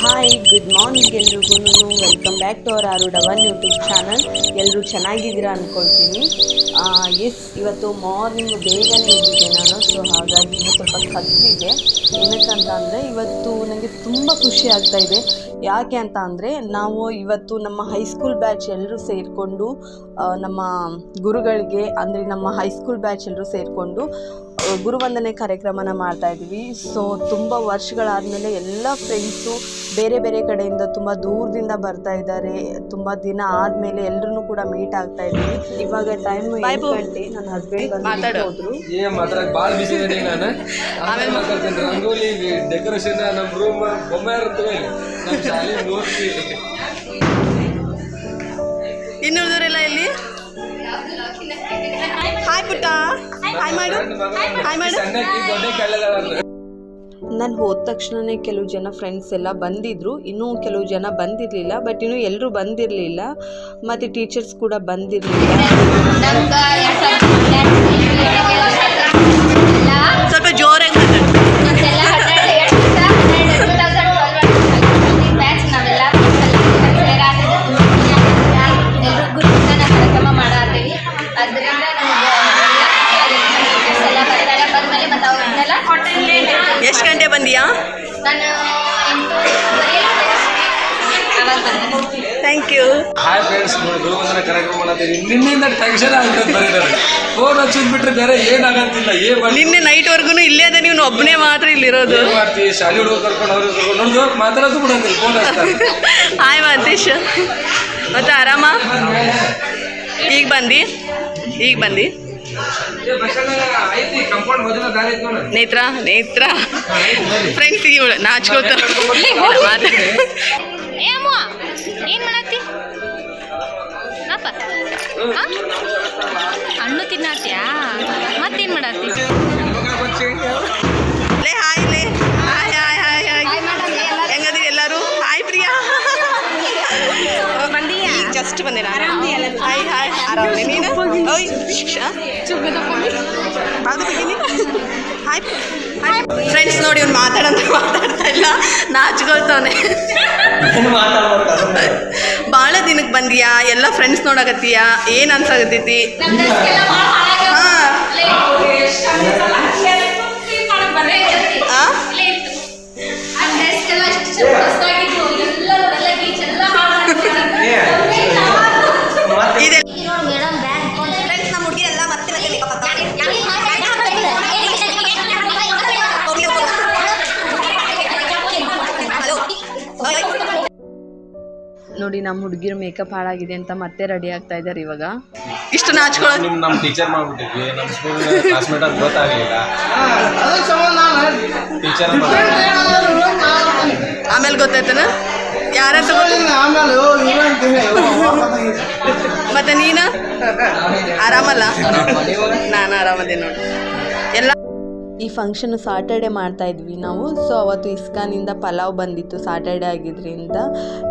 Hi good morning ಎಲ್ರಿಗೂ. Welcome back to our ಆರು ಡವನ್ ಯೂಟ್ಯೂಬ್ ಚಾನಲ್ ಎಲ್ಲರೂ ಚೆನ್ನಾಗಿದ್ದೀರಾ ಅಂದ್ಕೊಳ್ತೀನಿ ಎಸ್ ಇವತ್ತು ಮಾರ್ನಿಂಗ್ ಬೇಗನೆ ಇದ್ದಿದ್ದೆ ನಾನು ಸೊ ಹಾಗಾಗಿ ಸ್ವಲ್ಪ ಕತ್ತಿದೆ ಏನಕ್ಕಂತ ಅಂದರೆ ಇವತ್ತು ನನಗೆ ತುಂಬ ಖುಷಿ ಆಗ್ತಾ ಇದೆ. ಯಾಕೆ ಅಂತ ಅಂದರೆ ನಾವು ಇವತ್ತು ನಮ್ಮ ಹೈಸ್ಕೂಲ್ ಬ್ಯಾಚ್ ಎಲ್ಲರೂ ಸೇರಿಕೊಂಡು ನಮ್ಮ ಗುರುಗಳಿಗೆ, ಅಂದರೆ ನಮ್ಮ ಹೈಸ್ಕೂಲ್ ಬ್ಯಾಚ್ ಎಲ್ಲರೂ ಸೇರಿಕೊಂಡು ಗುರುವಂದನೆ ಕಾರ್ಯಕ್ರಮನ ಮಾಡ್ತಾ ಇದ್ವಿ. ಸೊ ತುಂಬ ವರ್ಷಗಳಾದಮೇಲೆ ಎಲ್ಲ ಫ್ರೆಂಡ್ಸು ಬೇರೆ ಬೇರೆ ಕಡೆಯಿಂದ ತುಂಬ ದೂರದಿಂದ ಬರ್ತಾ ಇದ್ದಾರೆ. ತುಂಬ ದಿನ ಆದಮೇಲೆ ಎಲ್ಲರೂ ಕೂಡ ಮೀಟ್ ಆಗ್ತಾ ಇದ್ದೀವಿ ಇವಾಗ ಟೈಮ್ ಗಂಟೆ. ನನ್ನ ಹಸ್ಬೆಂಡ್ ಹೋದ್ರು. ರಂಗೋಲಿ ಡೆಕೋರೇಷನ್ ನಮ್ಮ ರೂಮ್ ಬೊಮ್ಮೆ ಇರುತ್ತೆ ನಮ್ಮ ಶಾಲೆ ಮೂರ್ತಿ. ಇನ್ನುಳಿದವರೆಲ್ಲ ಇಲ್ಲಿ ಪುಟ್ಟ ಹಾಯ್ ಮಾಡು. ಹಾಯ್ ಮಾಡು. ಸಣ್ಣಕ್ಕಿ ದೊಡ್ಡ ಕಳ್ಳೆದಾಳ ನಾನು ಹೋದ ತಕ್ಷಣವೇ ಕೆಲವು ಜನ ಫ್ರೆಂಡ್ಸ್ ಎಲ್ಲ ಬಂದಿದ್ರು. ಇನ್ನೂ ಕೆಲವು ಜನ ಬಂದಿರಲಿಲ್ಲ ಬಟ್ ಇನ್ನೂ ಎಲ್ಲರೂ ಬಂದಿರಲಿಲ್ಲ. ಮತ್ತು ಟೀಚರ್ಸ್ ಕೂಡ ಬಂದಿರಲಿಲ್ಲ. ನಿನ್ನಿಂದ ಟೆನ್ಷನ್ ಆಗ್ತದೆ ಫೋನ್ ಹಚ್ಚಿದ್ ಬಿಟ್ರೆ ಬೇರೆ ಏನಾಗಂತಿಲ್ಲ ಏ ಮಾಡಿ ನಿನ್ನೆ ನೈಟ್ವರೆಗೂ ಇಲ್ಲೇ ಅದ ನೀವು ಒಬ್ಬನೇ ಮಾತ್ರ ಇಲ್ಲಿರೋದು ಏನ್ ಮಾಡ್ತೀವಿ ಶಾಲೆ ಹುಡುಗ ಕರ್ಕೊಂಡು ಅವ್ರಿಗೆ ಕರ್ಕೊಂಡು ನೋಡಿದ್ರು ಮಾತಾಡೋದು ಬಿಡಂಗಿಲ್ಲ ಫೋನ್ ಹಚ್ತಾರೆ ಹಾಯ್ ಮಾತೇಶ್ ಮತ್ತೆ ಆರಾಮ ಈಗ ಬಂದು ಈಗ ಬಂದು ಏ, ಬಸ್ ಸ್ಟ್ಯಾಂಡ್ ಐತಿ ಕಂಪೌಂಡ್ ಮೊದಲ ದಾರಿ ಐತಿ ನೋಡು ನೇತ್ರ ನೇತ್ರ ಫ್ರೆಂಡ್ಸಿಗೆ ಇವಳು ನಾಚ್ಕೋತ ಮಾತಾಡ ಏ ಅಮ್ಮ ಏನ್ ಮಾಡತ್ತಿ? ಹಣ್ಣು ತಿನ್ನತ್ತೀಯ ಮತ್ತೇನ್ ಮಾಡತ್ತಿ? ಲೇ ಹಾಯ್ ಲೇ. Hi hi hi hi. ಹೆಂಗದಿ ಎಲ್ಲರೂ? ಹಾಯ್ ಪ್ರಿಯಾ. ಈಗ ಜಸ್ಟ್ ಬಂದೆ ನಾನು. Hi hi. ಆರಾಮನೆ ನೀನು? ಓಯ್ ಹಾಯ್. ಹಾಯ್. ಫ್ರೆಂಡ್ಸ್ ನೋಡಿ ಅವ್ನು ಮಾತಾಡಂತ ಮಾತಾಡ್ತಾ ಇಲ್ಲ. ನಾಚ್ಕೊಳ್ತಾನೆ ಭಾಳ ದಿನಕ್ಕೆ ಬಂದಿಯಾ? ಎಲ್ಲ ಫ್ರೆಂಡ್ಸ್ ನೋಡಕತ್ತೀಯಾ? ಏನು ಅನ್ಸಾಗತ್ತೈತಿ ಹಾಂ. ಹುಡುಗಿರು ಮೇಕಪ್ ಹಾಳಾಗಿದೆ ಅಂತ ಮತ್ತೆ ರೆಡಿ ಆಗ್ತಾ ಇದ್ದಾರೆ ಇವಾಗ. ಇಷ್ಟು ನಾಚ್ಕೊಳ್ಳೋದು ನಿಮ್ ಟೀಚರ್ ಮಾಡ್ಬಿಟ್ಟಿದ್ವಿ. ನಮ್ಮ ಸ್ಕೂಲ್ ಕ್ಲಾಸ್ಮೇಟ್ ಅಂತ ಗೊತ್ತಾಗಲಿಲ್ಲ. ಟೀಚರ್ ಆಮೇಲೆ ಗೊತ್ತಾಯ್ತನ? ಯಾರ ಮತ್ತೆ ನೀನು? ಆರಾಮಲ್ಲ? ನಾನು ಆರಾಮದೇ ನೋಡಿ. ಈ ಫಂಕ್ಷನ್ ಸಾಟರ್ಡೆ ಮಾಡ್ತಾ ಇದ್ವಿ ನಾವು. ಸೊ ಅವತ್ತು ಇಸ್ಕಾನಿಂದ ಪಲಾವ್ ಬಂದಿತ್ತು ಸಾಟರ್ಡೆ ಆಗಿದ್ರಿಂದ.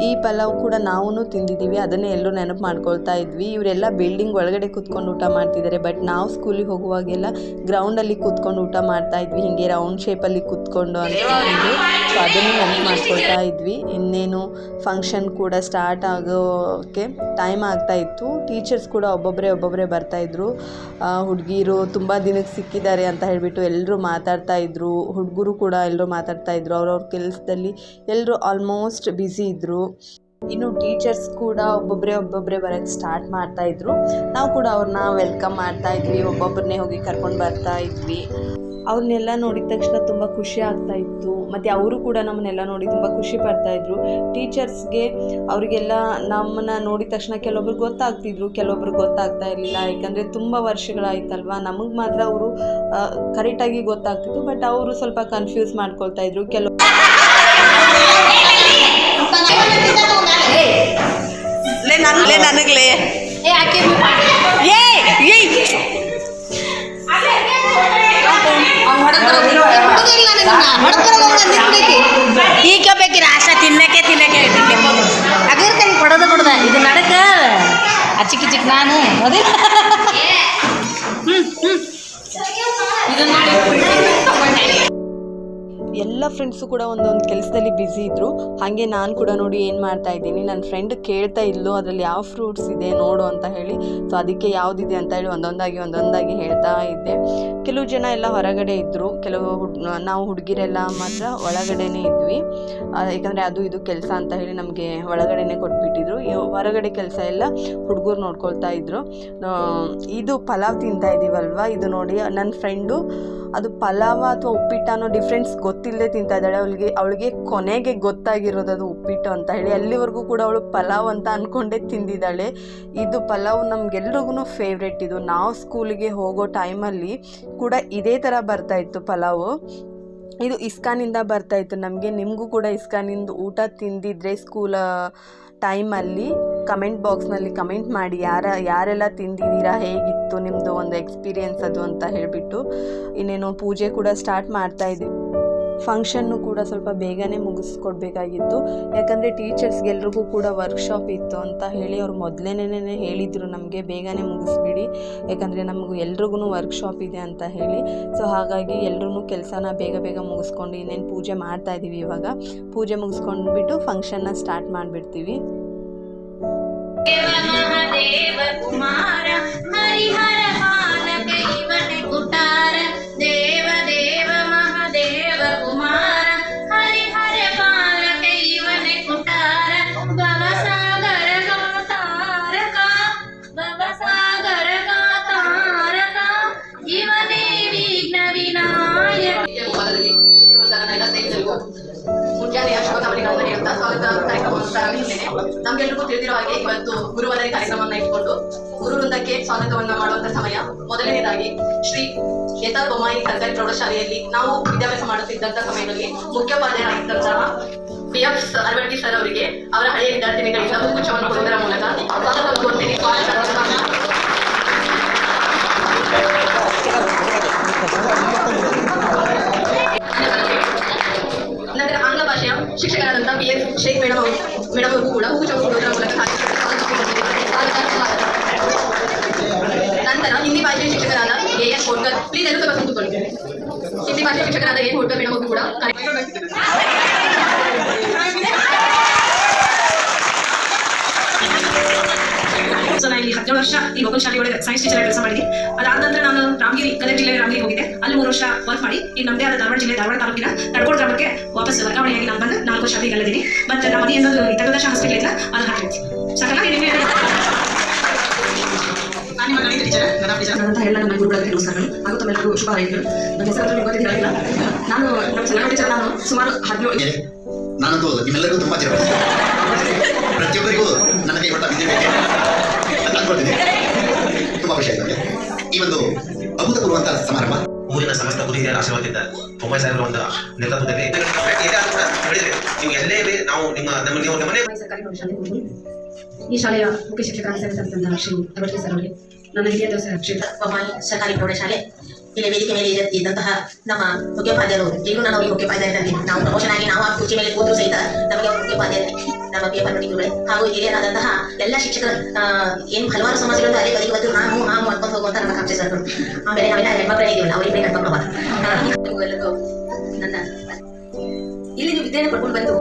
ಈ ಪಲಾವ್ ಕೂಡ ನಾವು ತಿಂದಿದ್ದೀವಿ ಅದನ್ನೇ ಎಲ್ಲರೂ ನೆನಪು ಮಾಡ್ಕೊಳ್ತಾ ಇದ್ವಿ. ಇವರೆಲ್ಲ ಬಿಲ್ಡಿಂಗ್ ಒಳಗಡೆ ಕೂತ್ಕೊಂಡು ಊಟ ಮಾಡ್ತಿದ್ದಾರೆ ಬಟ್ ನಾವು ಸ್ಕೂಲಿಗೆ ಹೋಗುವಾಗೆಲ್ಲ ಗ್ರೌಂಡಲ್ಲಿ ಕೂತ್ಕೊಂಡು ಊಟ ಮಾಡ್ತಾ ಇದ್ವಿ, ಹಿಂಗೆ ರೌಂಡ್ ಶೇಪಲ್ಲಿ ಕೂತ್ಕೊಂಡು ಅಂತ ಸೊ ಅದನ್ನು ನೆನಪು ಮಾಡ್ಕೊಳ್ತಾ ಇದ್ವಿ. ಇನ್ನೇನು ಫಂಕ್ಷನ್ ಕೂಡ ಸ್ಟಾರ್ಟ್ ಆಗೋಕ್ಕೆ ಟೈಮ್ ಆಗ್ತಾ ಇತ್ತು. ಟೀಚರ್ಸ್ ಕೂಡ ಒಬ್ಬೊಬ್ಬರೇ ಒಬ್ಬೊಬ್ಬರೇ ಬರ್ತಾಯಿದ್ರು ಹುಡುಗಿರು ತುಂಬ ದಿನಕ್ಕೆ ಸಿಕ್ಕಿದ್ದಾರೆ ಅಂತ ಹೇಳಿಬಿಟ್ಟು ಎಲ್ಲರೂ ಮಾತಾಡ್ತಾ ಇದ್ದರು ಹುಡುಗರು ಕೂಡ ಎಲ್ಲರೂ ಮಾತಾಡ್ತಾ ಇದ್ದರು ಅವ್ರವ್ರ ಕೆಲಸದಲ್ಲಿ ಎಲ್ಲರೂ ಆಲ್ಮೋಸ್ಟ್ ಬ್ಯುಸಿ ಇದ್ದರು ಇನ್ನು ಟೀಚರ್ಸ್ ಕೂಡ ಒಬ್ಬೊಬ್ಬರೇ ಒಬ್ಬೊಬ್ಬರೇ ಬರೋಕ್ಕೆ ಸ್ಟಾರ್ಟ್ ಮಾಡ್ತಾ ಇದ್ರು. ನಾವು ಕೂಡ ಅವ್ರನ್ನ ವೆಲ್ಕಮ್ ಮಾಡ್ತಾ ಇದ್ವಿ ಒಬ್ಬೊಬ್ಬರನ್ನೇ ಹೋಗಿ ಕರ್ಕೊಂಡು ಬರ್ತಾ ಇದ್ವಿ. ಅವ್ರನ್ನೆಲ್ಲ ನೋಡಿದ ತಕ್ಷಣ ತುಂಬ ಖುಷಿ ಆಗ್ತಾ ಇತ್ತು. ಮತ್ತು ಅವರು ಕೂಡ ನಮ್ಮನ್ನೆಲ್ಲ ನೋಡಿ ತುಂಬ ಖುಷಿ ಪಡ್ತಾ ಇದ್ರು. ಟೀಚರ್ಸ್ಗೆ ಅವರಿಗೆಲ್ಲ ನಮ್ಮನ್ನ ನೋಡಿದ ತಕ್ಷಣ ಕೆಲವೊಬ್ರು ಗೊತ್ತಾಗ್ತಿದ್ರು ಕೆಲವೊಬ್ರು ಗೊತ್ತಾಗ್ತಾ ಇರಲಿಲ್ಲ. ಯಾಕಂದರೆ ತುಂಬ ವರ್ಷಗಳಾಯ್ತಲ್ವ? ನಮಗೆ ಮಾತ್ರ ಅವರು ಕರೆಕ್ಟಾಗಿ ಗೊತ್ತಾಗ್ತಿತ್ತು. ಬಟ್ ಅವರು ಸ್ವಲ್ಪ ಕನ್ಫ್ಯೂಸ್ ಮಾಡ್ಕೊಳ್ತಾ ಇದ್ರು. ಕೆಲವು ನನಗ್ಲೇ ಈಗ ಬೇಕಿರ ಆಶಾ ತಿನ್ನಕ್ಕೆ ತಿನ್ನಕ್ಕೆ ಅಗರ್ಕನಿ ಕೊಡೋದು ಕೊಡದ, ಇದು ನಡಕ. ಅಚ್ಚಿಕ್ ಚಿಕ್ ನಾನು, ಅದೇ. ಹ್ಮ್ ಹ್ಮ್. ಇದನ್ನ ನೋಡಿ. ಎಲ್ಲ ಫ್ರೆಂಡ್ಸು ಕೂಡ ಒಂದೊಂದು ಕೆಲಸದಲ್ಲಿ ಬ್ಯುಸಿ ಇದ್ದರು ಹಾಗೆ ನಾನು ಕೂಡ ನೋಡಿ ಏನು ಮಾಡ್ತಾ ಇದ್ದೀನಿ ನನ್ನ ಫ್ರೆಂಡ್ ಕೇಳ್ತಾ ಇಲ್ಲೋ ಅದರಲ್ಲಿ ಯಾವ ಫ್ರೂಟ್ಸ್ ಇದೆ ನೋಡು ಅಂತ ಹೇಳಿ. ಸೊ ಅದಕ್ಕೆ ಯಾವುದಿದೆ ಅಂತ ಹೇಳಿ ಒಂದೊಂದಾಗಿ ಒಂದೊಂದಾಗಿ ಹೇಳ್ತಾ ಇದ್ದೆ. ಕೆಲವು ಜನ ಎಲ್ಲ ಹೊರಗಡೆ ಇದ್ದರು ಕೆಲವು ಹುಡ್, ನಾವು ಹುಡುಗಿರೆಲ್ಲ ಮಾತ್ರ ಒಳಗಡೆನೇ ಇದ್ವಿ. ಯಾಕಂದರೆ ಅದು ಇದು ಕೆಲಸ ಅಂತ ಹೇಳಿ ನಮಗೆ ಒಳಗಡೆನೆ ಕೊಟ್ಬಿಟ್ಟಿದ್ರು. ಹೊರಗಡೆ ಕೆಲಸ ಎಲ್ಲ ಹುಡುಗರು ನೋಡ್ಕೊಳ್ತಾ ಇದ್ರು. ಇದು ಪಲಾವ್ ತಿಂತಾ ಇದ್ದೀವಲ್ವ ಇದು ನೋಡಿ ನನ್ನ ಫ್ರೆಂಡು ಅದು ಪಲಾವ ಅಥವಾ ಉಪ್ಪಿಟ್ಟು ಅನ್ನೋ ಡಿಫ್ರೆನ್ಸ್ ಗೊತ್ತಿಲ್ಲದೆ ತಿಂತಾ ಇದ್ದಾಳೆ. ಅವಳಿಗೆ ಅವಳಿಗೆ ಕೊನೆಗೆ ಗೊತ್ತಾಗಿರೋದು ಅದು ಉಪ್ಪಿಟ್ಟು ಅಂತ ಹೇಳಿ. ಅಲ್ಲಿವರೆಗೂ ಕೂಡ ಅವಳು ಪಲಾವ್ ಅಂತ ಅಂದ್ಕೊಂಡೇ ತಿಂದಿದ್ದಾಳೆ. ಇದು ಪಲಾವ್ ನಮ್ಗೆಲ್ರಿಗೂ ಫೇವ್ರೆಟ್ ಇದು ನಾವು ಸ್ಕೂಲಿಗೆ ಹೋಗೋ ಟೈಮಲ್ಲಿ ಕೂಡ ಇದೇ ಥರ ಬರ್ತಾ ಇತ್ತು ಪಲಾವು. ಇದು ಇಸ್ಕಾನಿಂದ ಬರ್ತಾ ಇತ್ತು. ನಮಗೆ, ನಿಮಗೂ ಕೂಡ ಇಸ್ಕಾನಿಂದ ಊಟ ತಿಂದಿದ್ರೆ ಸ್ಕೂಲ ಟೈಮಲ್ಲಿ ಕಮೆಂಟ್ ಬಾಕ್ಸ್ನಲ್ಲಿ ಕಮೆಂಟ್ ಮಾಡಿ ಯಾರ, ಯಾರೆಲ್ಲ ತಿಂದಿದ್ದೀರಾ, ಹೇಗಿತ್ತು ನಿಮ್ಮದು ಒಂದು ಎಕ್ಸ್ಪೀರಿಯೆನ್ಸ್ ಅದು ಅಂತ ಹೇಳಿಬಿಟ್ಟು ಇನ್ನೇನು ಪೂಜೆ ಕೂಡ ಸ್ಟಾರ್ಟ್ ಮಾಡ್ತಾ ಇದ್ದೀವಿ. ಫಂಕ್ಷನ್ನು ಕೂಡ ಸ್ವಲ್ಪ ಬೇಗನೆ ಮುಗಿಸ್ಕೊಡ್ಬೇಕಾಗಿತ್ತು. ಯಾಕಂದರೆ ಟೀಚರ್ಸ್ಗೆಲ್ರಿಗೂ ಕೂಡ ವರ್ಕ್ಶಾಪ್ ಇತ್ತು ಅಂತ ಹೇಳಿ ಅವ್ರು ಮೊದಲೇನೇ ಹೇಳಿದರು ನಮಗೆ ಬೇಗನೆ ಮುಗಿಸ್ಬಿಡಿ. ಯಾಕಂದರೆ ನಮಗೂ ಎಲ್ರಿಗೂ ವರ್ಕ್ಶಾಪ್ ಇದೆ ಅಂತ ಹೇಳಿ. ಸೊ ಹಾಗಾಗಿ ಎಲ್ಲರೂ ಕೆಲಸನ ಬೇಗ ಬೇಗ ಮುಗಿಸ್ಕೊಂಡು ಇನ್ನೇನು ಪೂಜೆ ಮಾಡ್ತಾ ಇದ್ದೀವಿ ಇವಾಗ. ಪೂಜೆ ಮುಗಿಸ್ಕೊಂಡ್ಬಿಟ್ಟು ಫಂಕ್ಷನ್ನ ಸ್ಟಾರ್ಟ್ ಮಾಡಿಬಿಡ್ತೀವಿ. ಕುಮಾರ, ಹರಿಹರ ಪಾಲಕ ಇವನ ಕುಟಾರ. ಮೊದಲಲ್ಲಿ ಅಶೋಕ ಸ್ವಾಗತ ಕಾರ್ಯಕ್ರಮವನ್ನು ಪ್ರಾರಂಭಿಸಿದ್ದೇನೆ ನಮ್ಗೆಲ್ರಿಗೂ ತಿಳಿದಿರೋ ಹಾಗೆ ಇವತ್ತು ಗುರುವಾರ ಕಾರ್ಯಕ್ರಮವನ್ನ ಇಟ್ಕೊಂಡು ಗುರುವೃಂದಕ್ಕೆ ಸ್ವಾಗತವನ್ನ ಮಾಡುವಂತ ಸಮಯ ಮೊದಲನೇದಾಗಿ ಶ್ರೀ ಯಥಾ ಬೊಮ್ಮಾಯಿ ಸರ್ಕಾರಿ ಪ್ರೌಢಶಾಲೆಯಲ್ಲಿ ನಾವು ವಿದ್ಯಾಭ್ಯಾಸ ಮಾಡುತ್ತಿದ್ದಂತ ಸಮಯದಲ್ಲಿ ಮುಖ್ಯೋಪಾಧ್ಯಾಯರಾಗಿದ್ದಂತಹ ಪಿ ಎಫ್ ಅರವಟ್ಟಿ ಸರ್ ಅವರಿಗೆ ಅವರ ಹಳೆಯ ವಿದ್ಯಾರ್ಥಿನಿಗಳಿಂದ ಹೂಗುಚ್ಛವನ್ನು ಕೊಡುವುದರ ಮೂಲಕ ಸ್ವಾಗತ ನಮ್ಮದೇ ಆದ ಧಾರವಾಡ ಜಿಲ್ಲೆ ಧಾರವಾಡ ತಾಲೂಕಿನ ನಡ್ಕೋಡ್ ಗ್ರಾಮಕ್ಕೆ ವಾಪಸ್ ವರ್ಗಾವಣೆಯಾಗಿ ನಾನು ಬಂದು ನಾಲ್ಕು ವರ್ಷ ಈಗ ಅಲ್ಲದೀನಿ ಮತ್ತೆ ನಮ್ಮ ಮನೆ ಏನೊಂದು ತಗದಶ ಹಾಸ್ಪಿಟಲ್ ಇಲ್ಲ ಅದು ಹಾಕಿರ್ತೀನಿ ಸಕಲ ನಿಮಗೆ ನಾನು ನಿಮ್ಮ ಗಣಿತ ಟೀಚರ್ ಗದಗ ಟೀಚರ್ ಅಂತ ಎಲ್ಲ ನನ್ನ ಗುರುಗಳಿಗೆ ನಮಸ್ಕಾರಗಳು. ಹಾಗೂ ತಮ್ಮೆಲ್ಲರಿಗೂ ಶುಭ ಹಾರೈಕೆಗಳು. ನನ್ನ ಹೆಸರು ನಿಮ್ಗೆ ಗೊತ್ತಿದ್ದಿರಲಿಲ್ಲ ನಾನು ನಮ್ಮ ಚೆನ್ನಾಗಿ ಟೀಚರ್ ನಾನು ಸುಮಾರು ಹದಿನೇಳು ನಾನಂತೂ ನಿಮ್ಮೆಲ್ಲರಿಗೂ ತುಂಬಾ ಚಿರ ಪ್ರತಿಯೊಬ್ಬರಿಗೂ ಕೊಟ್ಟ ತುಂಬಾ ಖುಷಿ ನನಗೆ. ಈ ಒಂದು ಅಭೂತಪೂರ್ವಂತ ಸಮಾರಂಭ. ಊರಿನ ಸಮಸ್ತ ಗುರುಹಿರಿಯರ ಆಶೀರ್ವಾದದಿಂದ ಬೊಮ್ಮಾಯಿ ಸಾಹೇಬರ ಒಂದು ನೇತೃತ್ವದಲ್ಲಿ ನೀವು ಎಲ್ಲೇ ಇದೆ ನಾವು ನಿಮ್ಮ ನಮ್ಮ ನೀವು ನಮ್ಮನೆ ಈ ಶಾಲೆಯ ಮುಖ್ಯ ಶಿಕ್ಷಕ ಸೇರಿದಂತಹ ಶ್ರೀ ಸರ್ ಅವರಿಗೆ, ನನ್ನ ಹಿರಿಯ ದೋಸೆ ಕ್ಷೇತ್ರ ಬೊಮ್ಮಾಯಿ ಸರ್ಕಾರಿ ಪ್ರೌಢಶಾಲೆ ಇಲ್ಲಿ ವೇದಿಕೆ ಮೇಲೆ ಇದ್ದ- ಇದ್ದಂತಹ ನಮ್ಮ ಮುಖ್ಯೋಪಾಧ್ಯಾಯರು ಈಗಲೂ ನಾನು ಅವರಿಗೆ ಮುಖ್ಯೋಪಾಧ್ಯಾಯರಲ್ಲಿ ನಾವು ಪ್ರಮೋಷನ್ ಆಗಿ ನಾವು ಆ ಕುರ್ಚಿ ಮೇಲೆ ಕೂತು ಸಹಿತ ನಮಗೆ ಅವರು ಮುಖ್ಯೋಪಾಧ್ಯಾಯರೇ ನಮ್ಮ ಪೇಪರ್ ಟೀಮ್ಗಳೇ ಹಾಗೂ ಹಿರಿಯರಾದಂತಹ ಎಲ್ಲ ಶಿಕ್ಷಕರು ಏನು ಹಲವಾರು ಸಮಸ್ಯೆಗಳು ಅದೇ ಬದಿ ಇವತ್ತು ನಾವು ನಾವು ಮಾಡ್ಕೊಂಡು ಹೋಗುವಂತ ನಮ್ಮ ಕಾಂಕ್ಷೆ ಸರ್ ಆಮೇಲೆ ನಾವೆಲ್ಲ ಹೆಣ್ಮಕ್ಳೇ ಇದೀವಲ್ಲ, ಅವರಿಗೆ ಕರ್ಕೊಂಡು ನನ್ನ ಇಲ್ಲಿ ನೀವು ವಿದ್ಯೆಯನ್ನು ಪಡ್ಕೊಂಡು ಬಂದು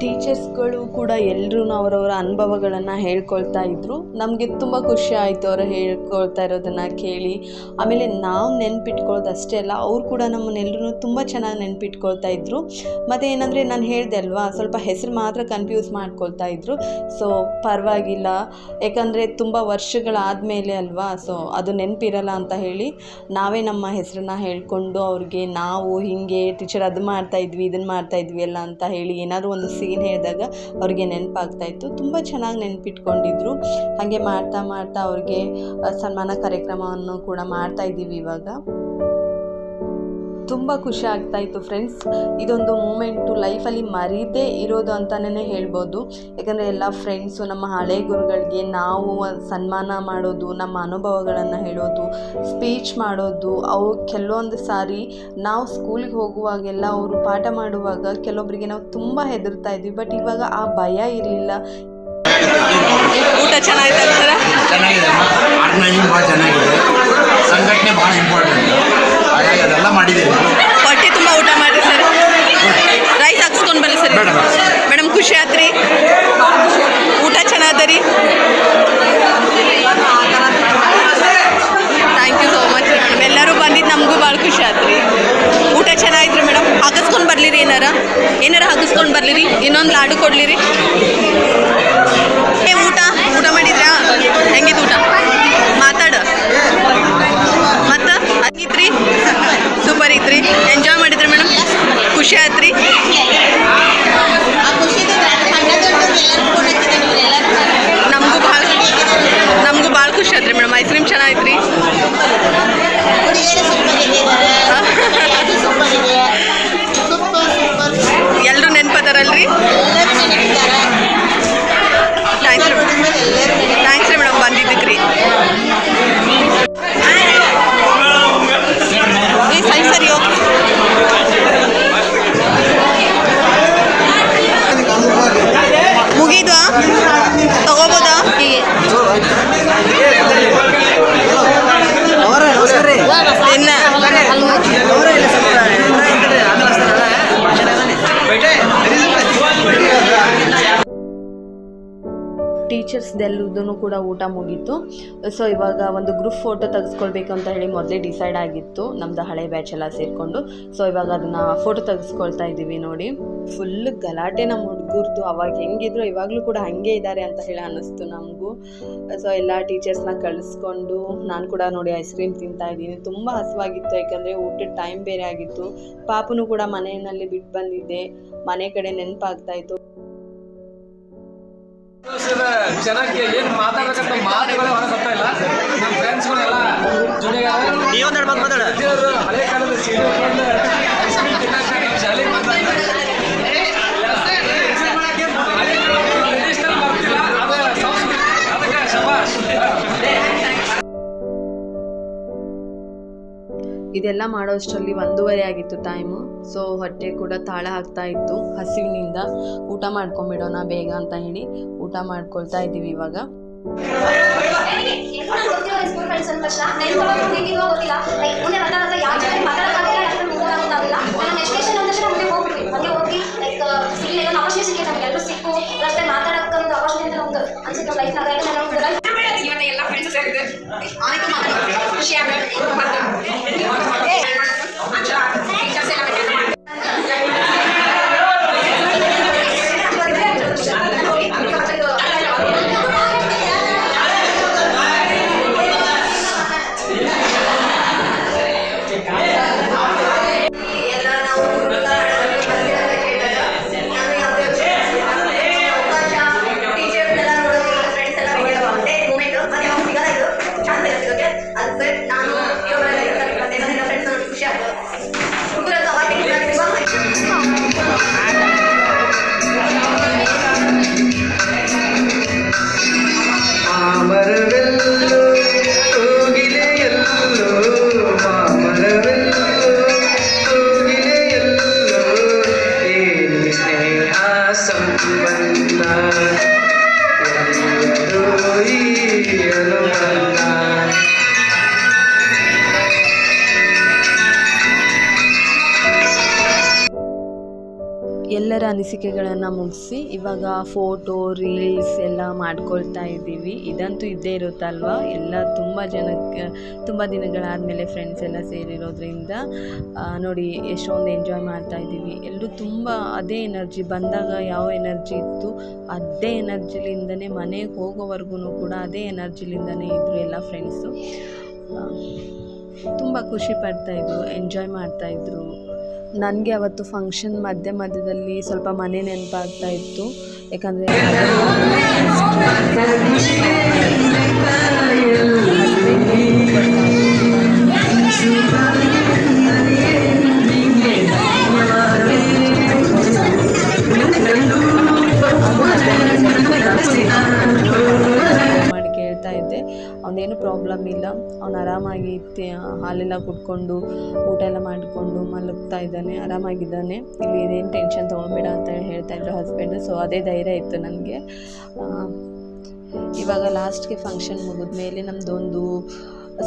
ಟೀಚರ್ಸ್ಗಳು ಕೂಡ ಎಲ್ಲರೂ ಅವರವರ ಅನುಭವಗಳನ್ನು ಹೇಳ್ಕೊಳ್ತಾ ಇದ್ದರು ನಮಗೆ ತುಂಬ ಖುಷಿ ಆಯಿತು ಅವರು ಹೇಳ್ಕೊಳ್ತಾ ಇರೋದನ್ನು ಕೇಳಿ. ಆಮೇಲೆ ನಾವು ನೆನ್ಪಿಟ್ಕೊಳ್ಳೋದು ಅಷ್ಟೇ ಅಲ್ಲ, ಅವ್ರು ಕೂಡ ನಮ್ಮನ್ನೆಲ್ಲರೂ ತುಂಬ ಚೆನ್ನಾಗಿ ನೆನ್ಪಿಟ್ಕೊಳ್ತಾ ಇದ್ದರು ಮತ್ತು ಏನಂದರೆ ನಾನು ಹೇಳಿದೆ ಅಲ್ವಾ, ಸ್ವಲ್ಪ ಹೆಸರು ಮಾತ್ರ ಕನ್ಫ್ಯೂಸ್ ಮಾಡ್ಕೊಳ್ತಾ ಇದ್ದರು ಸೊ ಪರವಾಗಿಲ್ಲ. ಯಾಕಂದರೆ ತುಂಬ ವರ್ಷಗಳಾದಮೇಲೆ ಅಲ್ವಾ ಸೊ ಅದು ನೆನಪಿರಲ್ಲ ಅಂತ ಹೇಳಿ ನಾವೇ ನಮ್ಮ ಹೆಸರನ್ನ ಹೇಳ್ಕೊಂಡು ಅವ್ರಿಗೆ ನಾವು ಹೀಗೆ ಟೀಚರ್ ಅದು ಮಾಡ್ತಾ ಇದ್ವಿ ಇದನ್ನು ಮಾಡ್ತಾ ಇದ್ವಿ ಎಲ್ಲ ಅಂತ ಹೇಳಿ ಏನಾದರೂ ಒಂದು ಸೀನ್ ಹೇಳಿದಾಗ ಅವ್ರಿಗೆ ನೆನಪಾಗ್ತಾ ಇತ್ತು ತುಂಬ ಚೆನ್ನಾಗಿ ನೆನಪಿಟ್ಕೊಂಡಿದ್ರು. ಹಾಗೆ ಮಾಡ್ತಾ ಮಾಡ್ತಾ ಅವ್ರಿಗೆ ಸನ್ಮಾನ ಕಾರ್ಯಕ್ರಮವನ್ನು ಕೂಡ ಮಾಡ್ತಾ ಇದ್ದೀವಿ ಇವಾಗ. ತುಂಬ ಖುಷಿ ಆಗ್ತಾ ಇತ್ತು ಫ್ರೆಂಡ್ಸ್ ಇದೊಂದು ಮೂಮೆಂಟು ಲೈಫಲ್ಲಿ ಮರೀದೇ ಇರೋದು ಅಂತಲೇ ಹೇಳ್ಬೋದು. ಯಾಕಂದರೆ ಎಲ್ಲ ಫ್ರೆಂಡ್ಸು ನಮ್ಮ ಹಳೆ ಗುರುಗಳಿಗೆ ನಾವು ಸನ್ಮಾನ ಮಾಡೋದು ನಮ್ಮ ಅನುಭವಗಳನ್ನು ಹೇಳೋದು ಸ್ಪೀಚ್ ಮಾಡೋದು ಅವು ಕೆಲವೊಂದು ಸಾರಿ ನಾವು ಸ್ಕೂಲಿಗೆ ಹೋಗುವಾಗೆಲ್ಲ ಅವರು ಪಾಠ ಮಾಡುವಾಗ ಕೆಲವೊಬ್ಬರಿಗೆ ನಾವು ತುಂಬ ಹೆದರ್ತಾ ಇದ್ವಿ. ಬಟ್ ಇವಾಗ ಆ ಭಯ ಇರಲಿಲ್ಲ. ಊಟ ಚೆನ್ನಾಗಿತ್ತು ಸರ? ಚೆನ್ನಾಗಿದೆ ಆರ್ಗನೈಸಿಂಗ್ ಭಾಳ ಚೆನ್ನಾಗಿದೆ. ಸಂಘಟನೆ ಭಾಳ ಇಂಪಾರ್ಟೆಂಟ್ ಅದೆಲ್ಲ ಹೊಟ್ಟೆ ತುಂಬ ಊಟ ಮಾಡಿ ಸರ್. ರೈಸ್ ಹಾಕ್ಸ್ಕೊಂಡು ಬನ್ನಿ ಸರ್. ಮೇಡಮ್. ಮೇಡಮ್ ಖುಷಿ ಆತ್ರಿ. ಊಟ ಚೆನ್ನಾಗದ ರೀ. ಥ್ಯಾಂಕ್ ಯು ಸೋ ಮಚ್ ರೀ ಮೇಡಮ್ ಎಲ್ಲರೂ ಬಂದಿದ್ದು ನಮಗೂ ಭಾಳ ಖುಷಿ ಆತ್ರಿ. ಊಟ ಚೆನ್ನಾಗಿದ್ರಿ ಮೇಡಮ್ ಹಾಕಿಸ್ಕೊಂಡು ಬರ್ಲಿರಿ ಏನಾರ? ಏನಾರ ಹಾಕಿಸ್ಕೊಂಡು ಬರ್ಲಿರಿ? ಇನ್ನೊಂದು ಲಾಡು ಕೊಡ್ಲಿರಿ? ಏ ಊಟ. ಊಟ ಮಾಡಿದ್ರಾ? ಹೆಂಗಿತ್ತು ಊಟ? ಟೀಚರ್ಸ್ದೆಲ್ಲದೂ ಕೂಡ ಊಟ ಮುಗೀತು. ಸೊ ಇವಾಗ ಒಂದು ಗ್ರೂಪ್ ಫೋಟೋ ತೆಗೆಸ್ಕೊಳ್ಬೇಕು ಅಂತ ಹೇಳಿ ಮೊದಲೇ ಡಿಸೈಡ್ ಆಗಿತ್ತು. ನಮ್ಮದು ಹಳೆ ಬ್ಯಾಚ್ ಎಲ್ಲ ಸೇರಿಕೊಂಡು. ಸೊ ಇವಾಗ ಅದನ್ನು ಫೋಟೋ ತೆಗೆಸ್ಕೊಳ್ತಾ ಇದ್ದೀವಿ ನೋಡಿ. ಫುಲ್ ಗಲಾಟೆ ನಮ್ಮ ಹುಡುಗರ್ದು. ಅವಾಗ ಹೆಂಗಿದ್ರು ಇವಾಗಲೂ ಕೂಡ ಹಾಗೆ ಇದ್ದಾರೆ ಅಂತ ಹೇಳಿ ಅನ್ನಿಸ್ತು ನಮಗೂ. ಸೊ ಎಲ್ಲ ಟೀಚರ್ಸ್ನ ಕಳಿಸ್ಕೊಂಡು ನಾನು ಕೂಡ ನೋಡಿ ಐಸ್ ಕ್ರೀಮ್ ತಿಂತಾ ಇದ್ದೀನಿ. ತುಂಬ ಹಸುವಾಗಿತ್ತು. ಯಾಕಂದರೆ ಊಟದ ಟೈಮ್ ಬೇರೆ ಆಗಿತ್ತು. ಪಾಪನು ಕೂಡ ಮನೆಯಲ್ಲಿ ಬಿಟ್ಟು ಬಂದಿದ್ದೆ. ಮನೆ ಕಡೆ ನೆನಪಾಗ್ತಾ ಏನ್ ಮಾತುಗಳೇ ಇಲ್ಲ ನಮ್ಮ ಫ್ರೆಂಡ್ಸ್ಗಳೆಲ್ಲ ಹಳೆ ಕಾಲದ ಇದೆಲ್ಲ ಮಾಡೋಷ್ಟರಲ್ಲಿ ಒಂದೂವರೆ ಆಗಿತ್ತು ಟೈಮು ಸೊ ಹೊಟ್ಟೆ ಕೂಡ ತಾಳ ಹಾಕ್ತಾ ಇತ್ತು ಹಸಿವಿನಿಂದ ಊಟ ಮಾಡ್ಕೊಂಬಿಡೋಣ ಬೇಗ ಅಂತ ಹೇಳಿ ಊಟ ಮಾಡ್ಕೊಳ್ತಾ ಇದ್ದೀವಿ ಇವಾಗ. ಅವಶ್ಯಕತೆ ಸ್ಕೂಲ್ ಫ್ರೆಂಡ್ಸ್ ಅಂದ ತಕ್ಷಣ ನೆನ್ಕೊಳ್ಳೋದು ಹೇಗಿದೋ ಗೊತ್ತಿಲ್ಲ ಲೈಕ್ ಮುಂದೆ ಮಾತಾಡೋದು ಯಾವ ಎಲ್ಲರ ಅನಿಸಿಕೆಗಳನ್ನು ಮುಗಿಸಿ ಇವಾಗ ಫೋಟೋ, ರೀಲ್ಸ್ ಎಲ್ಲ ಮಾಡ್ಕೊಳ್ತಾ ಇದ್ದೀವಿ. ಇದಂತೂ ಇದ್ದೇ ಇರುತ್ತಲ್ವ? ಎಲ್ಲ ತುಂಬ ಜನಕ್ಕೆ, ತುಂಬ ದಿನಗಳಾದಮೇಲೆ ಫ್ರೆಂಡ್ಸ್ ಎಲ್ಲ ಸೇರಿರೋದ್ರಿಂದ ನೋಡಿ ಎಷ್ಟೊಂದು ಎಂಜಾಯ್ ಮಾಡ್ತಾ ಇದ್ದೀವಿ. ಎಲ್ಲರೂ ತುಂಬ ಅದೇ ಎನರ್ಜಿ ಬಂದಾಗ ಯಾವ ಎನರ್ಜಿ ಇತ್ತು, ಅದೇ ಎನರ್ಜಿಲಿಂದನೇ ಮನೆಗೆ ಹೋಗೋವರೆಗೂ ಕೂಡ ಅದೇ ಎನರ್ಜಿಲಿಂದನೇ ಇದ್ದರು ಎಲ್ಲ ಫ್ರೆಂಡ್ಸು ತುಂಬ ಖುಷಿ ಪಡ್ತಾಯಿದ್ರು ಎಂಜಾಯ್ ಮಾಡ್ತಾಯಿದ್ರು ನನಗೆ ಅವತ್ತು ಫಂಕ್ಷನ್ ಮಧ್ಯ ಮಧ್ಯದಲ್ಲಿ ಸ್ವಲ್ಪ ಮನೆ ನೆನಪಾಗ್ತಾ ಇತ್ತು. ಯಾಕಂದರೆ ಅವನೇನು ಪ್ರಾಬ್ಲಮ್ ಇಲ್ಲ. ಅವ್ನು ಆರಾಮಾಗಿ ಹಾಲೆಲ್ಲ ಕುಡ್ಕೊಂಡು, ಊಟ ಎಲ್ಲ ಮಾಡಿಕೊಂಡು ಮಲಗ್ತಾ ಇದ್ದಾನೆ, ಆರಾಮಾಗಿದ್ದಾನೆ. ಇಲ್ಲಿ ಏನೇನು ಟೆನ್ಷನ್ ತೊಗೊಳ್ಬೇಡ ಅಂತ ಹೇಳಿ ಹೇಳ್ತಾ ಇದ್ರು ಹಸ್ಬೆಂಡು ಸೊ ಅದೇ ಧೈರ್ಯ ಇತ್ತು ನನಗೆ. ಇವಾಗ ಲಾಸ್ಟ್ಗೆ ಫಂಕ್ಷನ್ ಮುಗಿದ್ಮೇಲೆ ನಮ್ಮದೊಂದು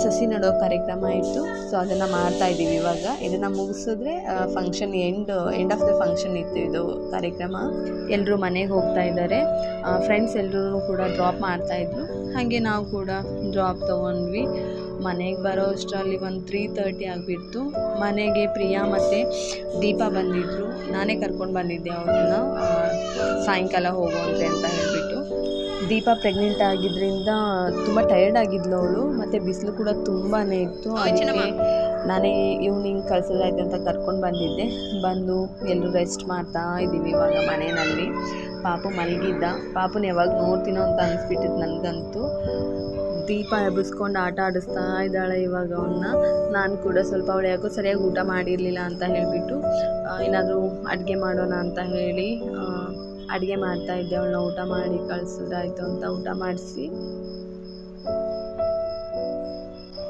ಸಸಿ ನೆಡೋ ಕಾರ್ಯಕ್ರಮ ಇತ್ತು. ಸೊ ಅದನ್ನು ಮಾಡ್ತಾ ಇದ್ದೀವಿ ಇವಾಗ. ಇದನ್ನು ಮುಗಿಸಿದ್ರೆ function end end of the function ಇತ್ತು ಇದು ಕಾರ್ಯಕ್ರಮ. ಎಲ್ಲರೂ ಮನೆಗೆ ಹೋಗ್ತಾ ಇದ್ದಾರೆ. ಫ್ರೆಂಡ್ಸ್ ಎಲ್ಲರೂ ಕೂಡ ಡ್ರಾಪ್ ಮಾಡ್ತಾಯಿದ್ರು ಹಾಗೆ ನಾವು ಕೂಡ ಜಾಬ್ ತೊಗೊಂಡ್ವಿ. ಮನೆಗೆ ಬರೋ ಅಷ್ಟರಲ್ಲಿ ಒಂದು ತ್ರೀ ತರ್ಟಿ ಆಗಿಬಿಡ್ತು. ಮನೆಗೆ ಪ್ರಿಯಾ ಮತ್ತು ದೀಪ ಬಂದಿದ್ದರು ನಾನೇ ಕರ್ಕೊಂಡು ಬಂದಿದ್ದೆ ಅವ್ರನ್ನ. ಸಾಯಂಕಾಲ ಹೋಗುವಂತೆ ಅಂತ ಹೇಳಿಬಿಟ್ಟು. ದೀಪ ಪ್ರೆಗ್ನೆಂಟ್ ಆಗಿದ್ದರಿಂದ ತುಂಬ ಟಯರ್ಡ್ ಆಗಿದ್ಲು ಅವಳು ಮತ್ತು ಬಿಸಿಲು ಕೂಡ ತುಂಬಾ ಇತ್ತು. ಅದಕ್ಕೆ ನಾನೇ ಈವ್ನಿಂಗ್ ಕಳ್ಸೋದಾಯ್ತು ಅಂತ ಕರ್ಕೊಂಡು ಬಂದಿದ್ದೆ. ಬಂದು ಎಲ್ಲರೂ ರೆಸ್ಟ್ ಮಾಡ್ತಾ ಇದ್ದೀವಿ ಇವಾಗ ಮನೆಯಲ್ಲಿ. ಪಾಪು ಮಲಗಿದ್ದ. ಪಾಪುನ ಯಾವಾಗ ನೋಡ್ತೀನೋ ಅಂತ ಅನಿಸ್ಬಿಟ್ಟಿತ್ತು ನನಗಂತೂ. ದೀಪ ಎಬ್ಬಿಸ್ಕೊಂಡು ಆಟ ಆಡಿಸ್ತಾ ಇದ್ದಾಳೆ ಇವಾಗ ಅವನ್ನ ನಾನು ಕೂಡ ಸ್ವಲ್ಪ ಅವಳು ಯಾಕೋ ಸರಿಯಾಗಿ ಊಟ ಮಾಡಿರಲಿಲ್ಲ ಅಂತ ಹೇಳಿಬಿಟ್ಟು ಏನಾದರೂ ಅಡುಗೆ ಮಾಡೋಣ ಅಂತ ಹೇಳಿ ಅಡುಗೆ ಮಾಡ್ತಾ ಇದ್ದೆ, ಅವಳನ್ನ ಊಟ ಮಾಡಿ ಕಳಿಸಿದ್ರಾಯ್ತು ಅಂತ ಊಟ ಮಾಡಿಸಿ.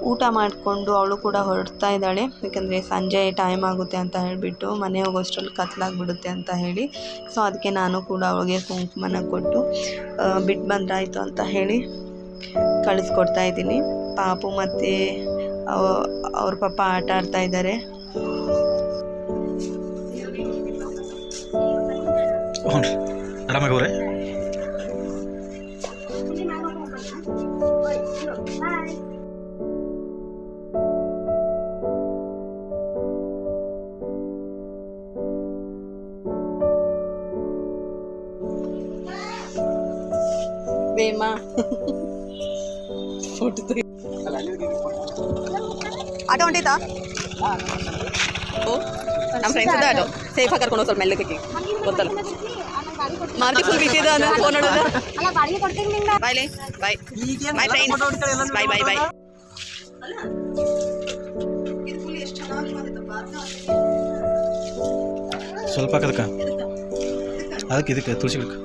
ಊಟ ಮಾಡಿಕೊಂಡು ಅವಳು ಕೂಡ ಹೊರಡ್ತಾ ಇದ್ದಾಳೆ, ಯಾಕಂದರೆ ಸಂಜೆ ಟೈಮ್ ಆಗುತ್ತೆ ಅಂತ ಹೇಳಿಬಿಟ್ಟು ಮನೆ ಹೋಗೋಷ್ಟರಲ್ಲಿ ಕತ್ಲಾಗ್ಬಿಡುತ್ತೆ ಅಂತ ಹೇಳಿ. ಸೊ ಅದಕ್ಕೆ ನಾನು ಕೂಡ ಅವಳಿಗೆ ಕುಂಕುಮನ ಕೊಟ್ಟು ಬಿಟ್ಟು ಬಂದ್ರಾಯಿತು ಅಂತ ಹೇಳಿ ಕಳಿಸ್ಕೊಡ್ತಾ ಇದ್ದೀನಿ. ಪಾಪು ಮತ್ತು ಅವ್ರ ಪಾಪ ಆಟ ಆಡ್ತಾ ಇದ್ದಾರೆ. ರೀ ಆರಾಮಾಗಿ ಅವ್ರೆ ಬೇಮಾ ಫೋಟೋ ಆಟೋ ಹೊಂಟೈತಾ? ಓ ನಮ್ಮ ಫ್ರೆಂಡ್ಸ್ ಆಟೋ. ಸೇಫಾಗಿ ಕರ್ಕೊಂಡು ಸ್ವಲ್ಪ ಮೆಲ್ಲಕ್ಕೆ ಗೊತ್ತಲ್ಲ. ಮಾರುತಿ ಫುಲ್ ಬಿಸಿ ಇದೆ ಅಂದ್ರೆ ಫೋನ್ ನೋಡೋದು ಬಾಯ್ಲಿ ಬಾಯ್. ಮೈ ಬಾಯ್ ಬಾಯ್ ಬಾಯ್ ಸ್ವಲ್ಪ ಕದಕ. ಅದಕ್ಕೆ ಇದಕ್ಕೆ ತುಳಸಿ ಗಿಡಕ್ಕೆ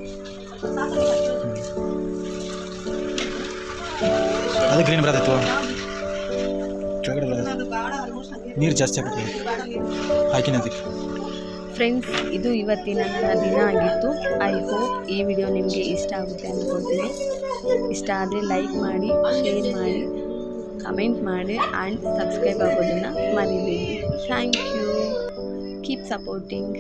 ಅದು ಗ್ರೀನ್ ಕೆಳಗಡೆ ನೀರು ಜಾಸ್ತಿ ಹಾಕಿ ಹಾಕಿನ ಅದಕ್ಕೆ. ಫ್ರೆಂಡ್ಸ್ ಇದು ಇವತ್ತಿನ ನನ್ನ ದಿನ ಆಗಿತ್ತು. ಐ ಹೋಪ್ ಈ ವಿಡಿಯೋ ನಿಮಗೆ ಇಷ್ಟ ಆಗುತ್ತೆ ಅಂದ್ಕೊಳ್ತೀನಿ ಇಷ್ಟ ಆದರೆ ಲೈಕ್ ಮಾಡಿ ಶೇರ್ ಮಾಡಿ ಕಮೆಂಟ್ ಮಾಡಿ ಆ್ಯಂಡ್ ಸಬ್ಸ್ಕ್ರೈಬ್ ಆಗೋದನ್ನು ಮರಿಬೇಡಿ. Thank you keep supporting